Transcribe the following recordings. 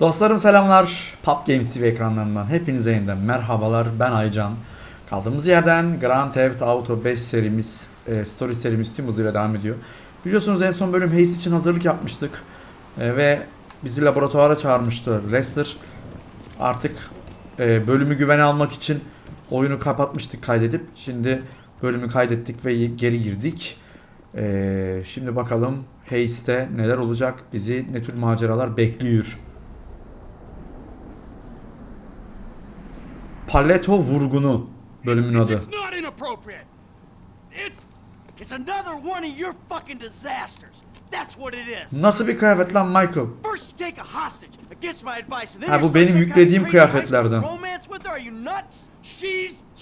Dostlarım selamlar. Pop Games TV ekranlarından hepinize yeniden merhabalar. Ben Aycan. Kaldığımız yerden Grand Theft Auto 5 serimiz, e, story serimiz tüm hızıyla devam ediyor. Biliyorsunuz en son bölüm Haze için hazırlık yapmıştık. E, ve bizi laboratuvara çağırmıştı Lester. Artık e, bölümü güvene almak için oyunu kapatmıştık kaydedip. Şimdi bölümü kaydettik ve geri girdik. E, şimdi bakalım Haze'de neler olacak? Bizi ne tür maceralar bekliyor? Paleto vurgunu bölümün it's, adı. It's not inappropriate. It's It's another one of your fucking disasters. That's what it is. Nasıl bir kıyafet lan Michael? Ha, bu benim yüklediğim kıyafetlerden.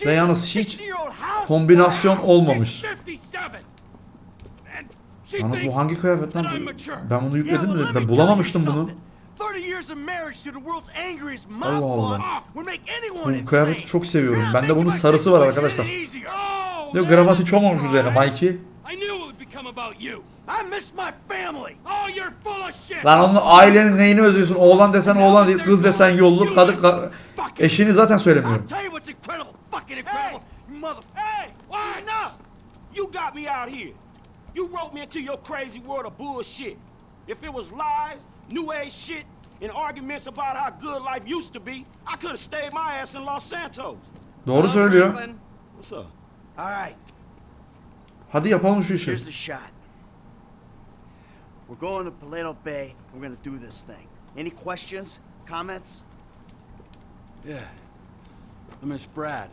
Ve yalnız hiç 60-year-old housewife. kombinasyon olmamış. she's 57. And she Yalnız bu hangi kıyafet lan? Ben bunu yükledim de ben bulamamıştım bunu. Something. 30 years of marriage to the world's angriest mob boss would make anyone Bu kıyafeti insane. çok seviyorum. Bende bunun sarısı var arkadaşlar. Oh, Diyor that's gravati çok olmuş üzerine. Mikey. I knew it would become about you. I miss my family. Oh, you're full of shit. Lan onun ailenin neyini özlüyorsun? Oğlan desen oğlan kız desen yollu, kadın ka- eşini zaten söylemiyorum. You got me out here. You wrote me into your crazy world of bullshit. If it was lies, new age shit, and arguments about how good life used to be, I could have stayed my ass in Los Santos. Doğru söylüyor. What's up? All right, Hadi yapalım şu işi. here's the shot. We're going to Paleto Bay. We're gonna do this thing. Any questions? Comments? Yeah. I Miss Brad.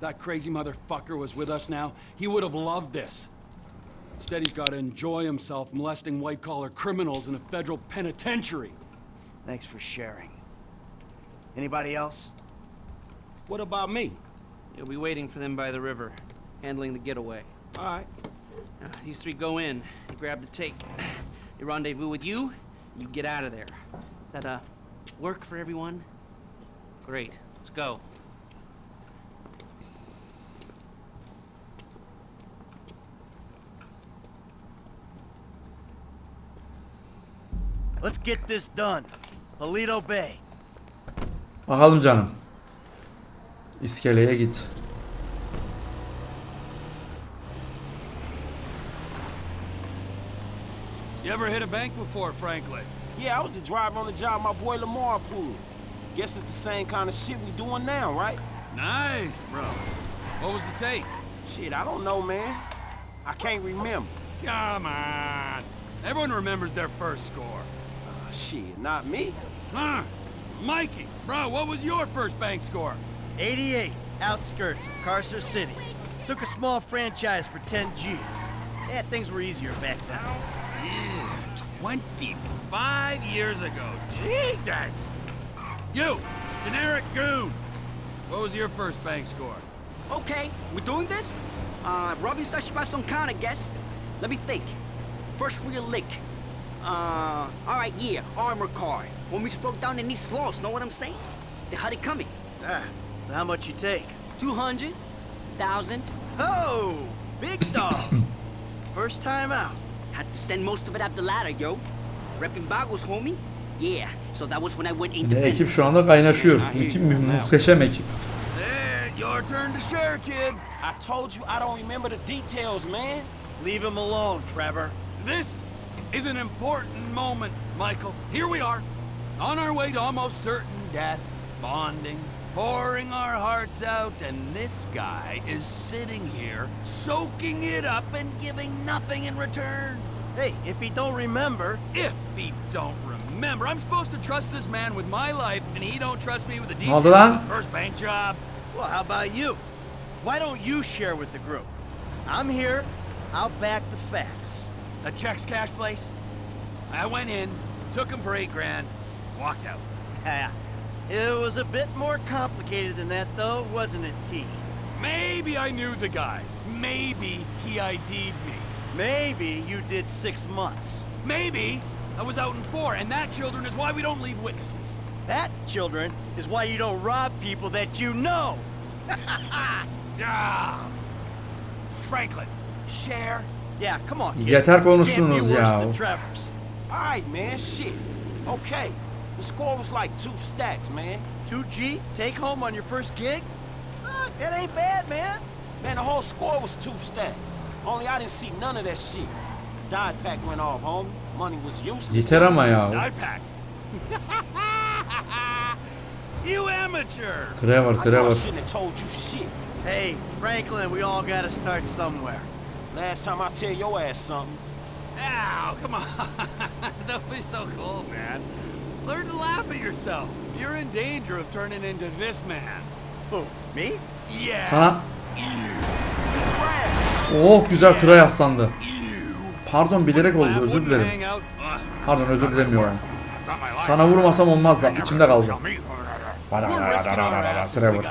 That crazy motherfucker was with us now. He would have loved this. Instead, he's got to enjoy himself molesting white collar criminals in a federal penitentiary. Thanks for sharing. Anybody else? What about me? You'll be waiting for them by the river, handling the getaway. All right. Now, these three go in, they grab the take. They rendezvous with you, you get out of there. Does that, uh, work for everyone? Great, let's go. Let's get this done. Paleto Bay. Bakalım canım. İskeleye git. You ever hit a bank before, Franklin? Yeah, I was the driver on the job my boy Lamar pulled. Guess it's the same kind of shit we doing now, right? Nice, bro. What was the take? Shit, I don't know, man. I can't remember. Come on. Everyone remembers their first score. Uh, shit, not me. Huh? Mikey, bro, what was your first bank score? 88, outskirts of Carcer City. Took a small franchise for 10G. Yeah, things were easier back then. Yeah, 25 years ago. Jesus! You, generic goon. What was your first bank score? Okay, we're doing this? Uh, robbing slash on count, I guess. Let me think. First real lick. Uh, alright, yeah, armor car. When we broke down in East Los, know what I'm saying? They had it coming. Ah, how much you take? 200, 1,000. Oh, big dog. First time out. Had to spend most of it at the ladder, yo. Repping Bagos, homie. Yeah, so that was when I went independent. ekip şu anda kaynaşıyor. Müthiş muhteşem ekip. Your turn to share, kid. I told you I don't remember the details, man. Leave him alone, Trevor. This is an important moment, Michael. Here we are, on our way to almost certain death, bonding, pouring our hearts out, and this guy is sitting here, soaking it up and giving nothing in return. Hey, if he don't remember, If he don't remember, I'm supposed to trust this man with my life, and he don't trust me with the oldu details lan? of his first bank job. well, how about you? Why don't you share with the group? I'm here. I'll back the facts. The checks cash place. I went in, took him for eight grand, walked out. Ah, it was a bit more complicated than that, though, wasn't it, T? Maybe I knew the guy. Maybe he ID'd me. Maybe you did six months. Maybe I was out in four, and that, children, is why we don't leave witnesses. That, children, is why you don't rob people that you know. Ah. Franklin, share. Yeah, come on. kid. Yeter Can't be konuştunuz worse ya. than Trevor's. All right, man, shit. Okay. The score was like two stacks, man. 2G, take home on your first gig? Fuck, that ain't bad, man. Man, the whole score was two stacks. Only I didn't see none of that shit. Dye pack went off, homie. Money was useless. Yeter ama ya. Ipack. you amateur. Trevor, I know I Trevor. shouldn't have told you shit. Hey, Franklin, we all gotta start somewhere. Last time I tell your ass something. Ow, come on. Don't be so cool, man. Learn to laugh at yourself. You're in danger of turning into this man. Who, me? Yeah. Sana oh güzel tıra yaslandı. Pardon bilerek oldu özür dilerim. Pardon özür dilemiyorum. Sana vurmasam olmaz da içimde kaldı. Trevor.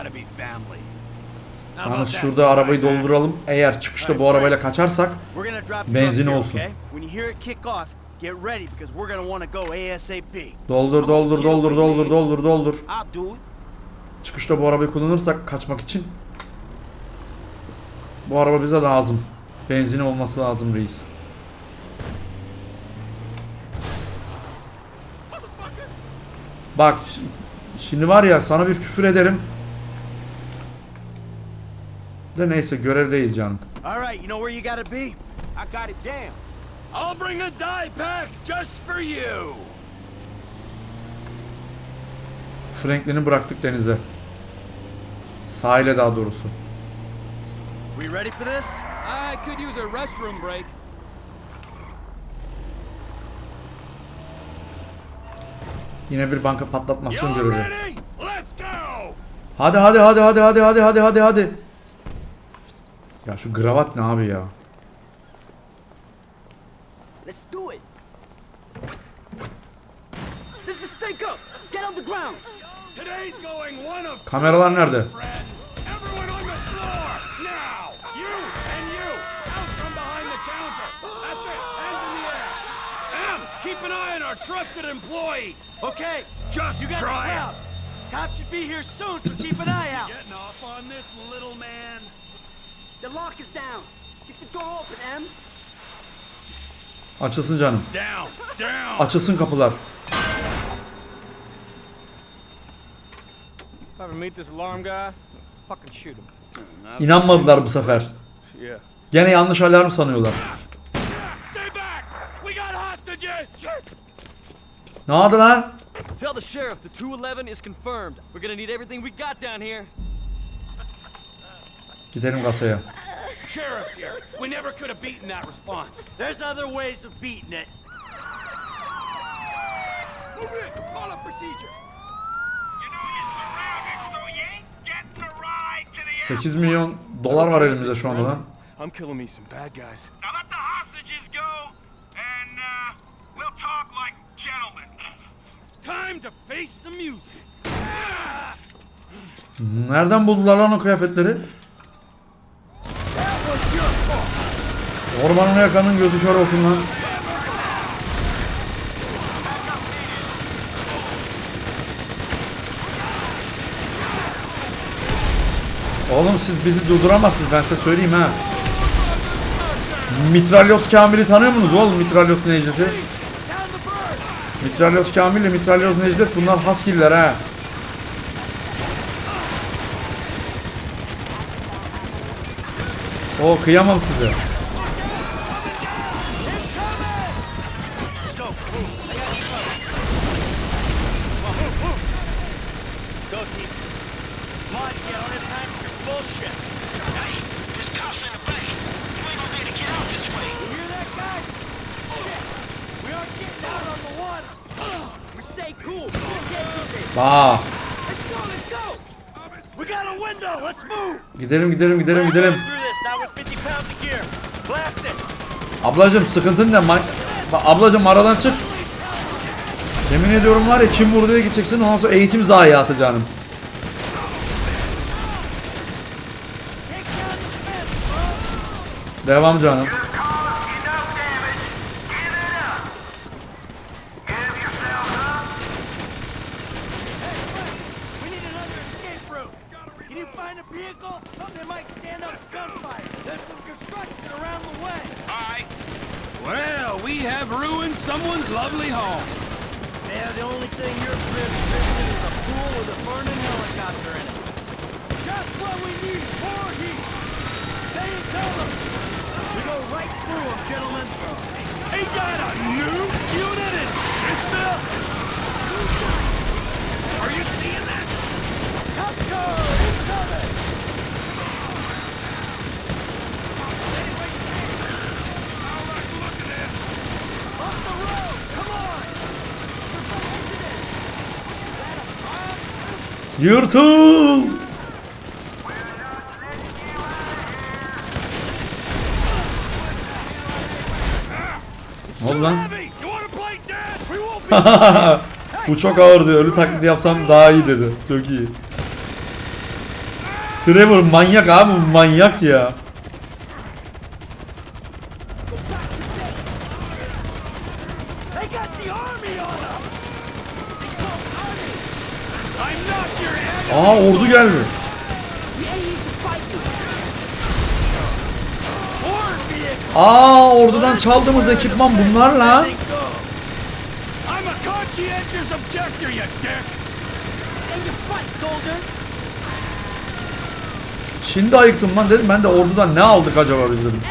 Yalnız şurada arabayı dolduralım. Eğer çıkışta bu arabayla kaçarsak benzin olsun. Doldur doldur doldur doldur doldur doldur. Çıkışta bu arabayı kullanırsak kaçmak için. Bu araba bize lazım. Benzini olması lazım reis. Bak şimdi var ya sana bir küfür ederim. De neyse görevdeyiz canım. All right, you know where you gotta be? I got it down. I'll bring a die pack just for you. Franklin'i bıraktık denize. Sahile daha doğrusu. We ready for this? I could use a restroom break. Yine bir banka patlatmasyon görevi. ready? Let's go. Hadi hadi hadi hadi hadi hadi hadi hadi hadi. Ya şu kravat ne abi ya? Let's do it. This is stink up. Get on the ground. Today's going one of Kameralar nerede? friends. Everyone on the floor now. You and you out from behind the counter. That's it. Hands in the air. Em, keep an eye on our trusted employee. Okay, Just you got try it. Cops should be here soon, so keep an eye out. Getting off on this little man. The lock is down. Keep the door open, Em. Açılsın canım. Down, down. Açılsın kapılar. If I ever meet this alarm guy, fucking shoot him. İnanmadılar bu sefer. Yeah. Gene yanlış alarm sanıyorlar. Stay back. We got hostages. Ne oldu lan? Tell the sheriff the 211 is confirmed. We're gonna need everything we got down here. Gidelim kasaya. Sheriff's here. We never could have beaten that response. There's other ways of beating it. Move in. Up procedure. 8 milyon dolar var elimizde şu anda lan. I'm killing me some bad guys. Now let the hostages go, and uh, we'll talk like gentlemen. Time to face the music. Nereden buldular lan o kıyafetleri? Ormanın yakanın gözü kör olsun lan. Oğlum siz bizi durduramazsınız ben size söyleyeyim ha. Mitralyoz Kamil'i tanıyor musunuz oğlum Mitralyoz Necdet'i? Mitralyoz Kamil ile Mitralyoz Necdet bunlar Haskiller ha. O kıyamam size. Let's go. Move. I got you covered. Come on, move, move. Go, team. Come on, you don't have time for your bullshit. Hey, there's cops in the bay. You ain't gonna be able to get out this way. You hear that, guys? Shit. We aren't getting out on the water. We stay cool. We'll get through this. Aa, Let's go, let's go. We got a window. Let's move. gidelim gidelim gidelim gidelim. Through this now with 50 pounds of gear. Blast it. Ablacım sıkıntın ne? Man- Bak, ablacım aradan çık. Yemin ediyorum var ya kim vurdu diye gideceksin ondan sonra eğitim zayiatı canım. Devam canım. Caused enough damage. Give it up. Give yourselves up. We need another escape route. Can you find a vehicle? Something might stand up to gunfire. There's some construction around the way. All right. Well, we have ruined someone's lovely home. Yeah, the only thing your crib's missing is a pool with a burning helicopter in it. Just what we need, more heat. Stay in cover. We go right through them, gentlemen. Ain't that a new unit in Shitsville? Are you seeing that? Cutco, incoming! Off the road, come on! Yırtıl! Ne oldu lan? Bu çok ağırdı. Ölü taklidi yapsam daha iyi dedi. Çok iyi. Trevor manyak abi manyak ya. They got the army on us! I'm not your enemy! Aa ordu geldi. Aa ordudan çaldığımız ekipman bunlar lan. Letting go! I'm a conscientious objector, you dick! Stay your fight, soldier. Şimdi ayıktım lan dedim ben de ordudan ne aldık acaba biz dedim.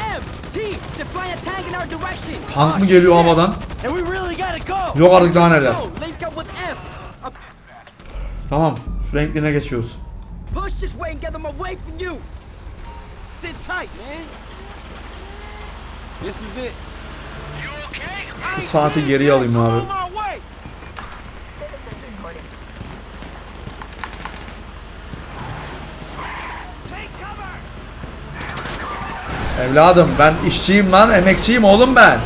Tank mı geliyor havadan? Yok artık daha neler. Go, link up with F. Uh, Tamam Franklin'e geçiyoruz. push this way and get them away from you. Sit tight, man. This is it. You okay? Şu saati geriye alayım abi. Evladım ben işçiyim lan emekçiyim oğlum ben.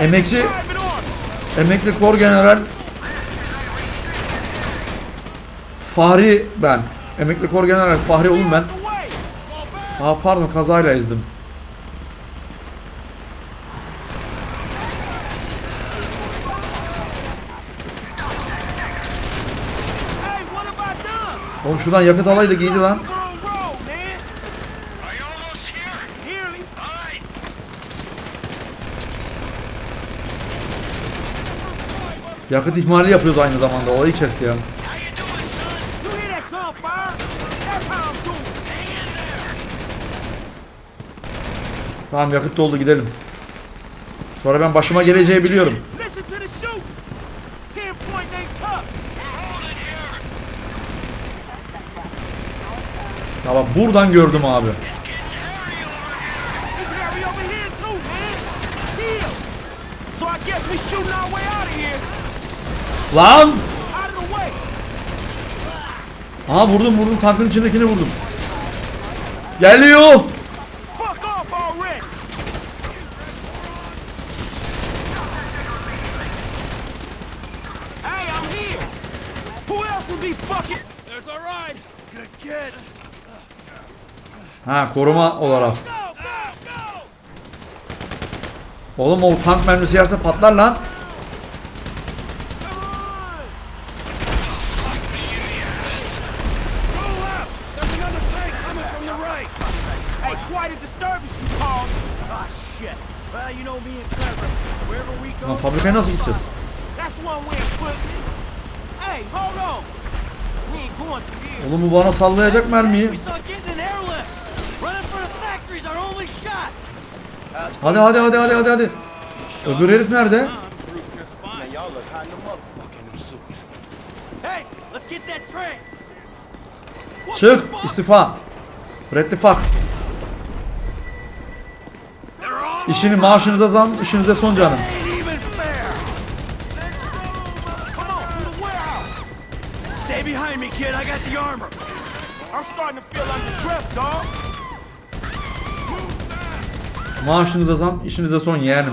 Emekçi-? Emekli kor general Fahri ben. Emekli kor general Fahri oğlum ben. Aa pardon kazayla ezdim. Oğlum şuradan yakıt alaydı giydi lan. Yakıt ihmali yapıyoruz aynı zamanda. Olayı kesti ya. How you doing, son? You hear that gunfire? That's how I'm doing. Tamam yakıt doldu gidelim. Sonra ben başıma geleceği biliyorum. Tamam buradan gördüm abi. Lan! Aa vurdum vurdum tankın içindekini vurdum. Geliyor. Fuck off already. Hey, I'm here. Who else would be fucking? There's our ride! Good kid. Ha koruma olarak. Oğlum o tank mermisi yerse patlar lan. Lan fabrikaya nasıl gideceğiz? Oğlum bu bana sallayacak mermiyi. We saw getting an airlift. Running for the factory's our only shot. Hadi hadi hadi hadi hadi hadi. Öbür herif nerede? Look hot in the. Çık istifa. Rettifak. İşini maaşınıza zam, işinize son canım. Stay behind me, kid. I got the armor. I'm starting to feel under dress, dog. Maaşınıza zam, işinize son yeğenim.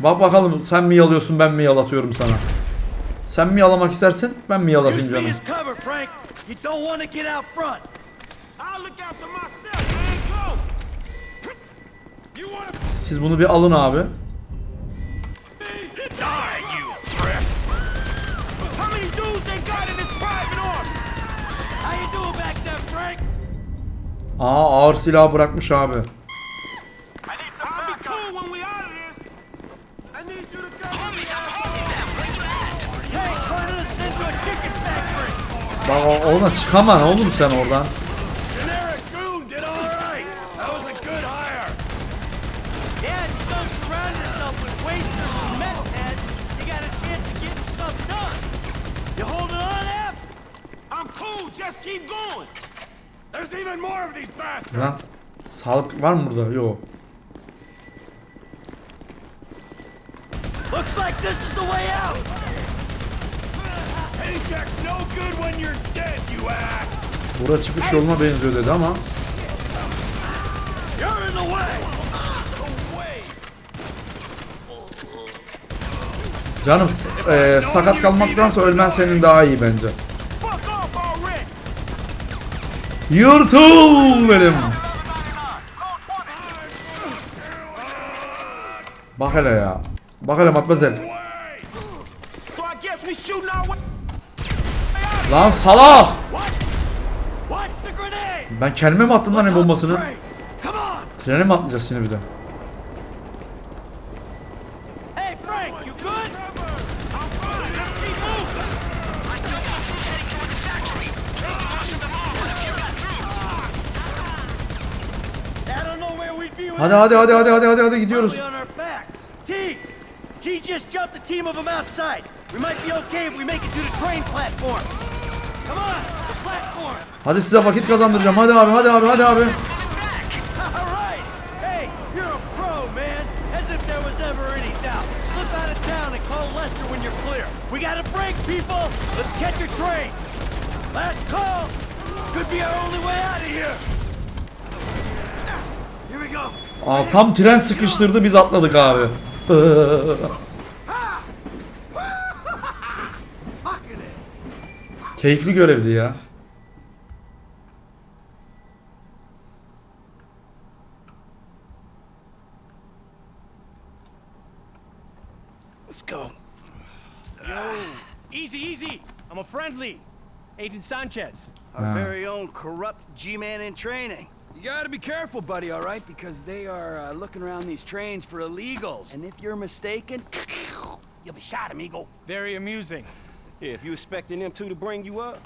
Bak bakalım sen mi yalıyorsun ben mi yalatıyorum sana. Sen mi yalamak istersin ben mi yalatayım canım. Siz bunu bir alın abi. Aa ağır silah bırakmış abi. There's even more of these bastards. Lan sağlık var mı burada? Yok. Looks like this is the way out. Paycheck's no good when you're dead, you ass. Bura çıkış yoluna benziyor dedi ama. Canım e, sakat kalmaktansa ölmen senin daha iyi bence. Yırtıl benim. Bak hele ya. Bak hele matmazel. Lan salak. The. Ben kendime mi attım lan ne bombasını? Trene mi atlayacağız şimdi bir de? Hadi hadi hadi hadi hadi hadi hadi gidiyoruz. G just jumped a team of them outside. We might be okay if we make it to the train platform. Hadi size vakit kazandıracağım. Hadi abi hadi abi hadi abi. We got a break, people. Let's catch a train. Last call. Could be our only way out of here. Here we go. Aa, tam tren sıkıştırdı biz atladık abi. Keyifli görevdi ya. Let's go. Yo, Easy, easy. I'm a friendly. Agent Sanchez. Our very own corrupt G-man in training. You gotta be careful, buddy, all right? Because they are uh, looking around these trains for illegals. And if you're mistaken, you'll be shot, amigo. Very amusing. Yeah, if you expecting them two to bring you up,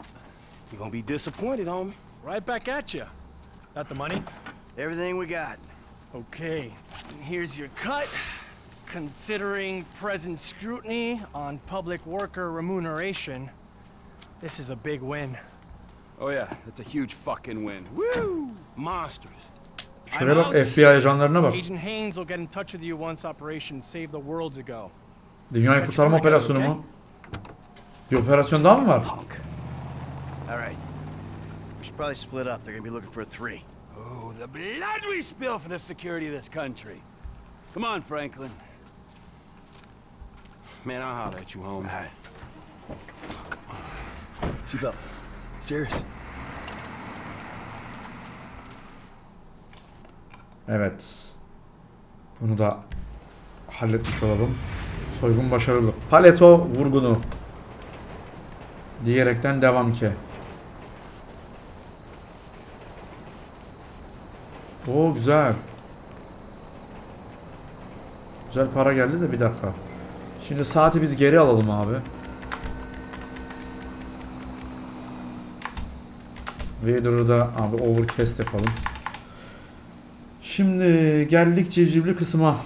you're gonna be disappointed, homie. Right back at you. Got the money? Everything we got. Okay. And here's your cut. Considering present scrutiny on public worker remuneration, this is a big win. Oh, yeah, that's a huge fucking win. Woo! Monsters. Şuraya bak FBI ajanlarına bak. Agent Haynes will get in touch with you once Operation Save the World's ago. Dünyayı kurtarma operasyonu mu? Bir operasyon daha mı var? All right. We should probably split up. They're gonna be looking for a three. Oh, the blood we spill for the security of this country. Come on, Franklin. Man, I'll holler at you, homie. Seatbelt. Serious. Evet. Bunu da halletmiş olalım. Soygun başarılı. Paleto vurgunu. Diyerekten devam ki. Oo güzel. Güzel para geldi de bir dakika. Şimdi saati biz geri alalım abi. Vader'ı da abi overcast yapalım. Şimdi geldik civcivli kısma.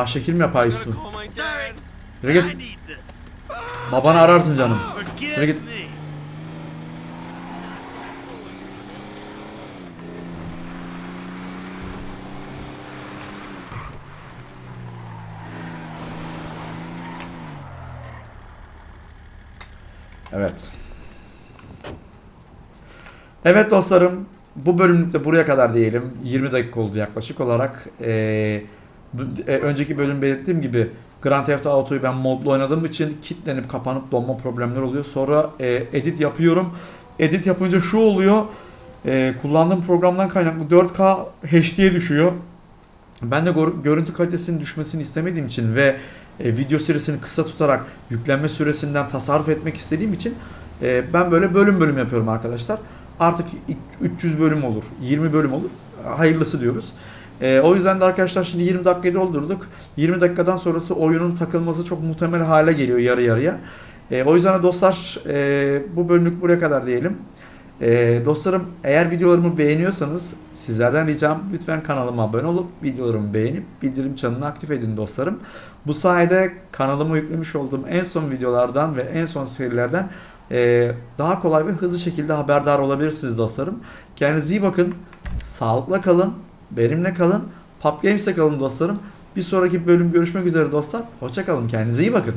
Bağ şekil mi yapayım Yusuf? Sorry, Yürü git. Babanı ararsın canım. Yürü git. Evet. Evet dostlarım. Bu bölümlükte buraya kadar diyelim. 20 dakika oldu yaklaşık olarak. Ee, e, önceki bölüm belirttiğim gibi Grand Theft Auto'yu ben modlu oynadığım için kilitlenip kapanıp donma problemler oluyor. Sonra e, edit yapıyorum. Edit yapınca şu oluyor. E, kullandığım programdan kaynaklı 4K HD'ye düşüyor. Ben de gör- görüntü kalitesinin düşmesini istemediğim için ve e, video süresini kısa tutarak yüklenme süresinden tasarruf etmek istediğim için e, ben böyle bölüm bölüm yapıyorum arkadaşlar. Artık ilk 300 bölüm olur, 20 bölüm olur. Hayırlısı diyoruz. E, o yüzden de arkadaşlar şimdi 20 dakikayı doldurduk. 20 dakikadan sonrası oyunun takılması çok muhtemel hale geliyor yarı yarıya. E, o yüzden de dostlar e, bu bölümlük buraya kadar diyelim. E, dostlarım eğer videolarımı beğeniyorsanız sizlerden ricam lütfen kanalıma abone olup videolarımı beğenip bildirim çanını aktif edin dostlarım. Bu sayede kanalıma yüklemiş olduğum en son videolardan ve en son serilerden e, daha kolay ve hızlı şekilde haberdar olabilirsiniz dostlarım. Kendinize iyi bakın. Sağlıkla kalın. Benimle kalın. Pop Games'te kalın dostlarım. Bir sonraki bölüm görüşmek üzere dostlar. Hoşça kalın. Kendinize iyi bakın.